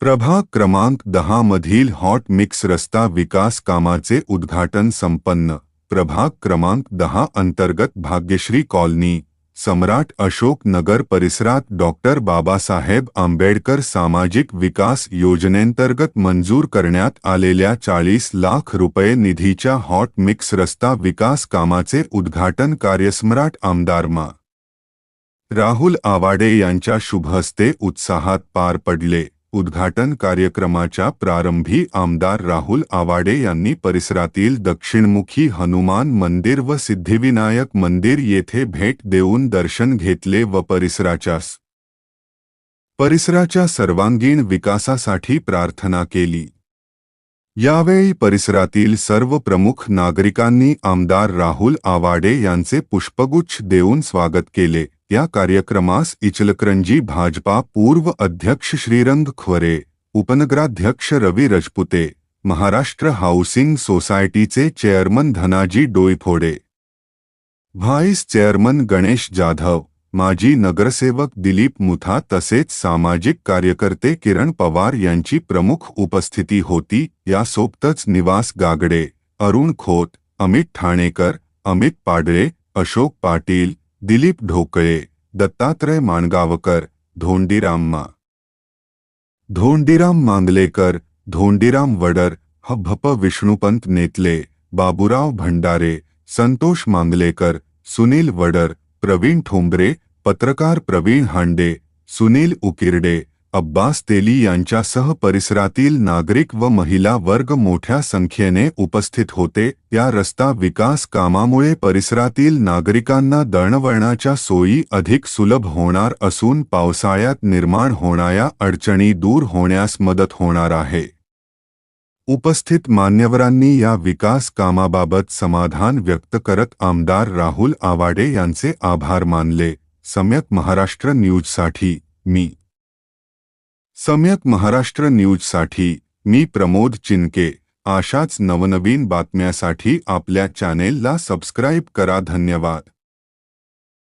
प्रभाग क्रमांक दहा मधील हॉट मिक्स रस्ता विकास कामाचे उद्घाटन संपन्न. प्रभाग क्रमांक दहा अंतर्गत भाग्यश्री कॉलनी सम्राट अशोक नगर परिसरात डॉक्टर बाबासाहेब आंबेडकर सामाजिक विकास योजनेंतर्गत मंजूर करण्यात आलेल्या चाळीस लाख रुपये निधीच्या हॉट मिक्स रस्ता विकास कामाचे उद्घाटन कार्यसम्राट आमदार मा. राहुल आवाडे यांच्या शुभहस्ते उत्साहात पार पडले. उद्घाटन कार्यक्रमाच्या प्रारंभी आमदार राहुल आवाडे यांनी परिसरातील दक्षिणमुखी हनुमान मंदिर व सिद्धिविनायक मंदिर येथे भेट देऊन दर्शन घेतले व परिसराच्या परिसराच्या सर्वांगीण विकासासाठी प्रार्थना केली. यावेळी परिसरातील सर्व प्रमुख नागरिकांनी आमदार राहुल आवाडे यांचे पुष्पगुच्छ देऊन स्वागत केले. या कार्यक्रमास इचलकरंजी भाजपा पूर्व अध्यक्ष श्रीरंग खोरे उपनगराध्यक्ष रवी रजपुते महाराष्ट्र हाऊसिंग सोसायटीचे chairman Dhanaji Doiphode vice chairman Ganesh Jadhav माजी नगरसेवक दिलीप मुथा तसेच सामाजिक कार्यकर्ते किरण पवार यांची प्रमुख उपस्थिती होती. यासोबतच निवास गागडे अरुण खोत अमित ठाणेकर अमित पाडळे अशोक पाटील दिलीप ढोकळे, दत्तात्रय माणगावकर, धोंडीराम धोंडीराम मांगलेकर, धोंडीराम वडर हभप विष्णुपंत नेतले, बाबूराव भंडारे, संतोष मांगलेकर, सुनील वडर, प्रवीण ठोंबरे, पत्रकार प्रवीण हांडे, सुनील उकिरडे अब्बास तेली यांच्यासह परिसरातील नागरिक व महिला वर्ग मोठ्या संख्येने उपस्थित होते. या रस्ता विकास कामामुळे परिसरातील नागरिकांना दळणवळणाच्या सोयी अधिक सुलभ होणार असून पावसाळ्यात निर्माण होणाऱ्या अडचणी दूर होण्यास मदत होणार आहे. उपस्थित मान्यवरांनी या विकास कामाबाबत समाधान व्यक्त करत आमदार राहुल आवाडे यांचे आभार मानले. सम्यक महाराष्ट्र न्यूजसाठी मी सम्यक महाराष्ट्र न्यूजसाठी मी प्रमोद चिनके. अशाच नवनवीन बातम्यासाठी आपल्या चॅनेलला सबस्क्राईब करा. धन्यवाद.